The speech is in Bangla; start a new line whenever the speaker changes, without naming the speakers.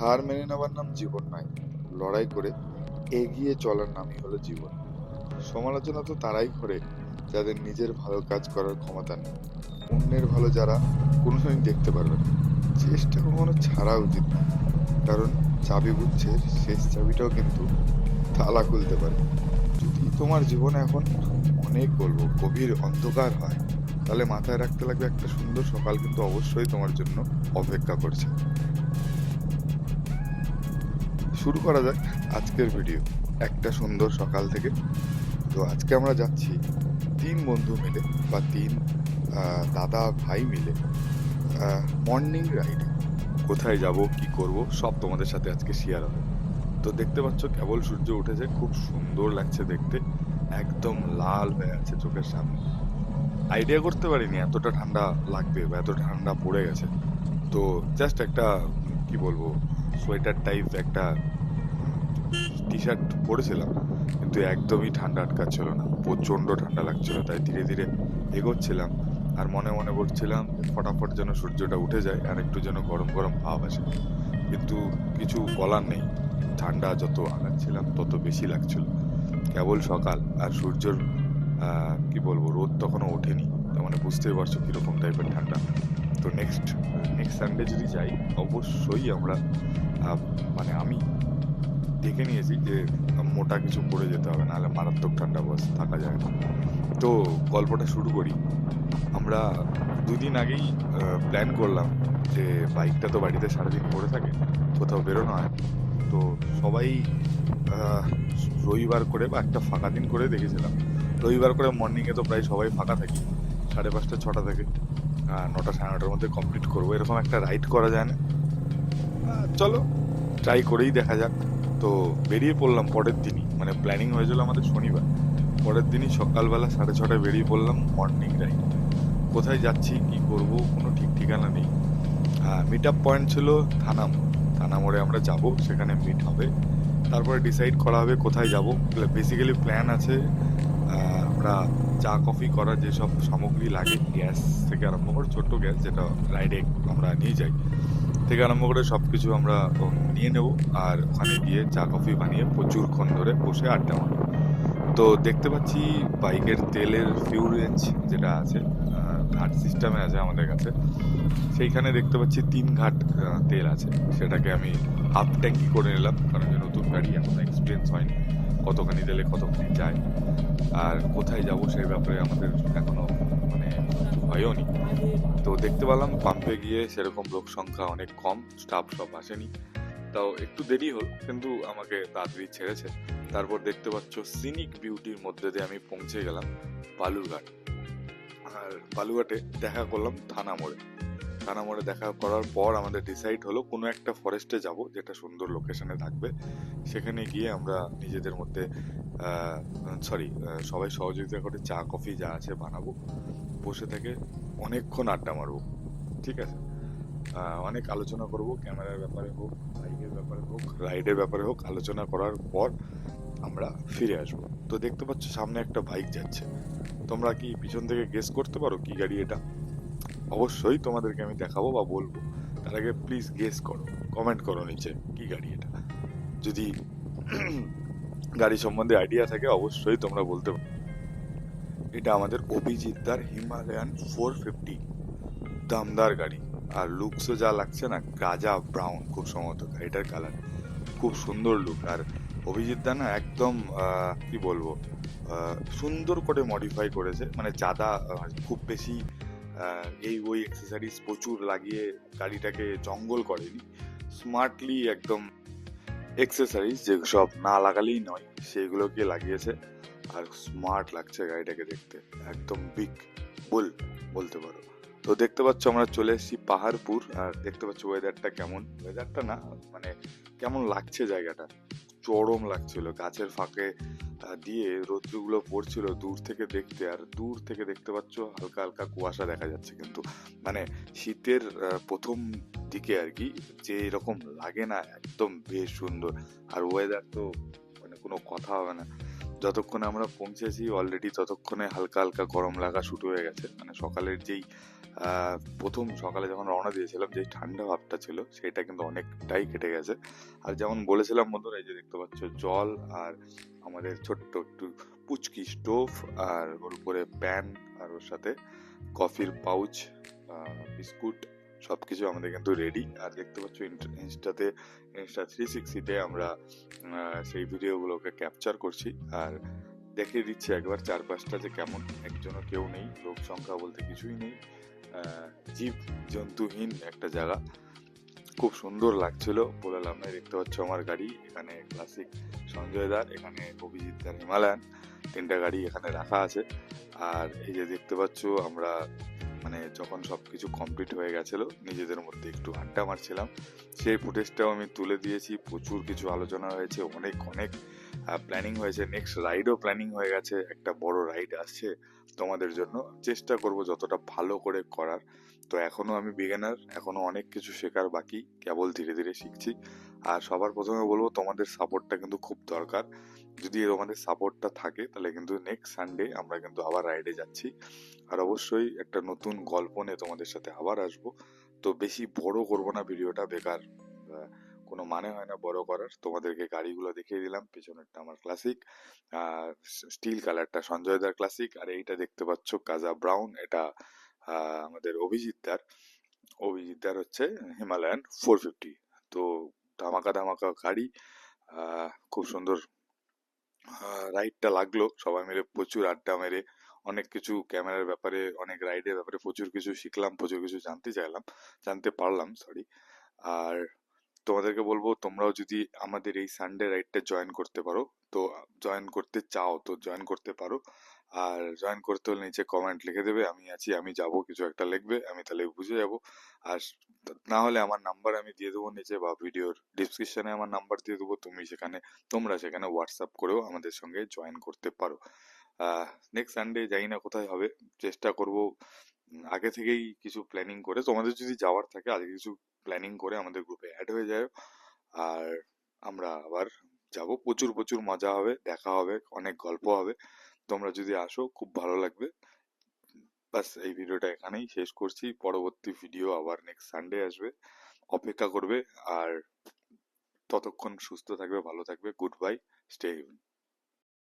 হার মেনে নেওয়ার নাম জীবন নয়, লড়াই করে এগিয়ে চলার নামই হলো জীবন। সমালোচনা তো তারাই করে, যাদের নিজের ভালো কাজ করার ক্ষমতা নেই। অন্যের ভালো যারা কোনোদিন দেখতে পারবে না। চেষ্টা কখনো ছাড়া উচিত না কারণ চাবি বুঝছে শেষ চাবিটাও কিন্তু তালা খুলতে পারে। যদি তোমার জীবন এখন অনেক বলব গভীর অন্ধকার হয়, তাহলে মাথায় রাখতে লাগবে একটা সুন্দর সকাল কিন্তু অবশ্যই তোমার জন্য অপেক্ষা করছে। শুরু করা যাক আজকের ভিডিও। একটা সুন্দর সকাল থেকে। তো আজকে আমরা যাচ্ছি তিন বন্ধু মিলে বা তিন দাদা ভাই মিলে মর্নিং রাইডে কোথায় যাব, কি করব, সব তোমাদের সাথে আজকে শেয়ার হবে। তো দেখতে পাচ্ছ, কেবল সূর্য উঠেছে, খুব সুন্দর লাগছে দেখতে। একদম লাল হয়ে আছে চোখের সামনে। আইডিয়া করতে পারিনি, এতটা ঠান্ডা লাগবে বা এত ঠান্ডা পড়ে গেছে। তো জাস্ট একটা, কি বলব সোয়েটার টাইপ একটা টি শার্ট পরেছিলাম, কিন্তু একদমই ঠান্ডা আটকাচ্ছিল না, প্রচণ্ড ঠান্ডা লাগছিল, তাই ধীরে ধীরে এগোচ্ছিলাম, আর মনে মনে করছিলাম ফটাফট যেন সূর্যটা উঠে যায়, আর একটু যেন গরম গরম ভাব আসে। কিন্তু কিছু বলার নেই, ঠান্ডা যত আগাচ্ছিলাম, তত বেশি লাগছিল। কেবল সকাল, আর সূর্যর কি বলব, রোদ তখনও ওঠেনি, তার মানে বুঝতেই পারছ কীরকম টাইপের ঠান্ডা। তো নেক্সট নেক্সট সানডে যদি যাই, অবশ্যই আমরা মানে আমি দেখে নিয়েছি যে মোটা কিছু পরে যেতে হবে, নাহলে মারাত্মক ঠান্ডা বস থাকা যায় না তো গল্পটা শুরু করি। আমরা দুদিন আগেই প্ল্যান করলাম যে বাইকটা তো বাড়িতে সারাদিন পড়ে থাকে, কোথাও বেরোনো হয়। তো সবাই রবিবার করে বা একটা ফাঁকা দিন করে দেখেছিলাম। রবিবার করে মর্নিংয়ে তো প্রায় সবাই ফাঁকা থাকে, সাড়ে পাঁচটা, ছটা থেকে নটা, সাড়ে নটার মধ্যে কমপ্লিট করব। এরকম একটা রাইড করা যায় না। চলো ট্রাই করেই দেখা যাক। তো বেরিয়ে পড়লাম পরের দিনই। মানে প্ল্যানিং হয়েছিল আমাদের শনিবার। পরের দিনই সকালবেলা সাড়ে ছটায় বেরিয়ে পড়লাম মর্নিং রাইড কোথায় যাচ্ছি, কি করব, কোনো ঠিক ঠিকানা নেই। মিট আপ পয়েন্ট ছিল থানা মোড় থানা মোড়ে আমরা যাব, সেখানে মিট হবে। তারপরে ডিসাইড করা হবে কোথায় যাব। বেসিক্যালি প্ল্যান আছে। আমরা চা কফি করার যেসব সামগ্রী লাগে গ্যাস থেকে আরম্ভ করে ছোট্ট গ্যাস যেটা রাইডে আমরা নিয়ে যাই। থেকে আরম্ভ করে সব কিছু আমরা নিয়ে নেব। আর ওখানে গিয়ে চা, কফি বানিয়ে প্রচুরক্ষণ ধরে বসে আড্ডা মারবো। তো দেখতে পাচ্ছি বাইকের তেলের ফিউ রেঞ্জ যেটা আছে ঘাট সিস্টেমে আছে আমাদের কাছে, সেইখানে দেখতে পাচ্ছি তিন ঘাট তেল আছে। সেটাকে আমি হাফ ট্যাঙ্কি করে নিলাম, কারণ যে নতুন গাড়ি এখন এক্সপিরিয়েন্স হয়নি, কতখানি তেলে কতখানি যায়, আর কোথায় যাব সেই ব্যাপারে আমাদের এখনও ভয়ও তো দেখতে পেলাম পাম্পে গিয়ে সেরকম লোক সংখ্যা অনেক কম স্টাফ সব আসেনি। তাও একটু দেরি হল, কিন্তু আমাকে তাড়াতাড়ি ছেড়েছে। তারপর দেখতে পাচ্ছ সিনিক বিউটির মধ্যে দিয়ে আমি পৌঁছে গেলাম বালুরঘাট। আর বালুঘাটে দেখা করলাম থানা মোড়ে। থানা মোড়ে দেখা করার পর আমাদের ডিসাইড হলো কোনো একটা ফরেস্টে যাব, যেটা সুন্দর লোকেশনে থাকবে। সেখানে গিয়ে আমরা নিজেদের মধ্যে সরি সবাই সহযোগিতা করে চা কফি যা আছে বানাবো। বসে থেকে অনেকক্ষণ আড্ডা মারবো, ঠিক আছে? অনেক আলোচনা করব, ক্যামেরার ব্যাপারে হোক বাইকের ব্যাপারে হোক রাইডের ব্যাপারে হোক, আলোচনা করার পর আমরা ফিরে আসব। তো দেখতে পাচ্ছ, সামনে একটা বাইক যাচ্ছে। তোমরা কি পিছন থেকে গেস করতে পারো কি গাড়ি এটা? অবশ্যই তোমাদেরকে আমি দেখাবো বা বলব। তার আগে প্লিজ গেস করো কমেন্ট করো নিচে, কি গাড়ি এটা? যদি গাড়ি সম্বন্ধে আইডিয়া থাকে, অবশ্যই তোমরা বলতে পারো। এটা আমাদের অভিজিৎদার হিমালয়ান ফোর ফিফটি দামদার গাড়ি। আর লুকসও যা লাগছে না, গাজা ব্রাউন খুব সম্ভবত গাড়িটার কালার খুব সুন্দর লুক আর অভিজিৎ দা না একদম কি বলব সুন্দর করে মডিফাই করেছে। মানে যাদা খুব বেশি এই ওই এক্সেসারিজ প্রচুর লাগিয়ে গাড়িটাকে জঙ্গল করেনি। স্মার্টলি একদম এক্সেসারিজ যেসব না লাগালেই নয়, সেইগুলোকে লাগিয়েছে। আর স্মার্ট লাগছে গাড়িটাকে দেখতে। একদম বিগ বুল বলতে পারো। তো দেখতে পাচ্ছ আমরা চলে এসেছি পাহাড়পুর, আর দেখতে পাচ্ছ ওয়েদারটা কেমন? ওয়েদারটা না মানে কেমন লাগছে জায়গাটা? চরম লাগছিল, গাছের ফাঁকে আহ, দিয়ে রৌদ্রগুলো পড়ছিল দূর থেকে দেখতে আর দূর থেকে দেখতে পাচ্ছ হালকা হালকা কুয়াশা দেখা যাচ্ছে কিন্তু। মানে শীতের প্রথম দিকে আর কি যে এরকম লাগে না একদম বেশ সুন্দর। আর ওয়েদার তো মানে কোনো কথা হবে না। যতক্ষণে আমরা পৌঁছেছি অলরেডি ততক্ষণে হালকা হালকা গরম লাগা শুরু হয়ে গেছে। মানে সকালের যেই প্রথম সকালে যখন রওনা দিয়েছিলাম যে ঠান্ডা ভাবটা ছিল সেটা কিন্তু অনেকটাই কেটে গেছে। আর যেমন বলেছিলাম বন্ধুরা, এই যে দেখতে পাচ্ছ, জল আর আমাদের ছোট্ট একটু পুচকি স্টোভ আর ওর উপরে প্যান আর ওর সাথে কফির পাউচ বিস্কুট সব কিছু আমাদের কিন্তু রেডি আর দেখতে পাচ্ছ ইন- ইনস্টাতে, ইনস্টা থ্রি সিক্সটিতে আমরা সেই ভিডিওগুলোকে ক্যাপচার করছি। আর দেখিয়ে দিচ্ছি একবার চারপাশটা যে কেমন, একজনও কেউ নেই, লোক সংখ্যা বলতে কিছুই নেই। জীব জন্তুহীন একটা জায়গা। খুব সুন্দর লাগছিল। বললাম না দেখতে পাচ্ছ আমার গাড়ি। এখানে ক্লাসিক সঞ্জয় দার, এখানে অভিজিৎ দার হিমালয়ান। তিনটা গাড়ি এখানে রাখা আছে। আর এই যে দেখতে পাচ্ছ আমরা মানে যখন সব কিছু কমপ্লিট হয়ে গেছিল, নিজেদের মধ্যে একটু আড্ডা মারছিলাম। সেই ফুটেজটাও আমি তুলে দিয়েছি। প্রচুর কিছু আলোচনা হয়েছে, অনেক অনেক। প্ল্যানিং হয়েছে নেক্সট রাইডও প্ল্যানিং হয়ে গেছে, একটা বড় রাইড আসছে, তোমাদের জন্য চেষ্টা করব যতটা ভালো করে করার। তো এখনও আমি বিগিনার এখনও অনেক কিছু শেখার বাকি, কেবল ধীরে ধীরে শিখছি। আর সবার প্রথমে বলব, তোমাদের সাপোর্টটা কিন্তু খুব দরকার। যদি তোমাদের সাপোর্টটা থাকে, তাহলে কিন্তু নেক্সট সানডে আমরা কিন্তু আবার রাইডে যাচ্ছি। আর অবশ্যই একটা নতুন গল্প নিয়ে তোমাদের সাথে আবার আসব। তো বেশি বড় করব না ভিডিওটা, বেকার কোনো মানে হয় না বড় করার। তোমাদেরকে গাড়িগুলো দেখিয়ে দিলাম। পেছনেরটা আমার ক্লাসিক স্টিল কালারটা সঞ্জয় দার ক্লাসিক আর এইটা দেখতে পাচ্ছ কাজা ব্রাউন এটা আমাদের অভিজিৎ দার। অভিজিৎ দার হচ্ছে হিমালয়ান ফোর ফিফটি তো ধামাকা ধামাকা গাড়ি খুব সুন্দর রাইডটা লাগল। সবাই মিলে প্রচুর আড্ডা মেরে, অনেক কিছু ক্যামেরার ব্যাপারে, অনেক রাইডের ব্যাপারে প্রচুর কিছু শিখলাম, প্রচুর কিছু জানতে চাইলাম, জানতে পারলাম সরি আর তোমাদেরকে বলব, তোমরাও যদি আমাদের এই সানডে রাইডটা জয়েন করতে পারো, তো জয়েন করতে চাও, তো জয়েন করতে পারো। আর জয়েন করতে হলে নিচে কমেন্ট লিখে দেবে, আমি আছি, আমি যাব, কিছু একটা লিখবে, আমি তাহলে বুঝে যাব। আর না হলে আমার নাম্বার আমি দিয়ে দেবো নিচে বা ভিডিওর ডিসক্রিপশনে আমার নাম্বার দিয়ে দেবো, তুমি সেখানে, তোমরা সেখানে হোয়াটসঅ্যাপ করেও আমাদের সঙ্গে জয়েন করতে পারো। নেক্সট সানডে জানি না কোথায় হবে, চেষ্টা করব আগে থেকেই কিছু প্ল্যানিং করে, তোমাদের যদি যাওয়ার থাকে, আগে কিছু প্ল্যানিং করে আমাদের গ্রুপে অ্যাড হয়ে যায় আর আমরা আবার যাব। প্রচুর প্রচুর মজা হবে, দেখা হবে, অনেক গল্প হবে। তোমরা যদি আসো, খুব ভালো লাগবে। বাস এই ভিডিওটা এখানেই শেষ করছি। পরবর্তী ভিডিও আবার নেক্সট সানডে আসবে। অপেক্ষা করবে। আর ততক্ষণ সুস্থ থাকবে, ভালো থাকবে। Good bye stay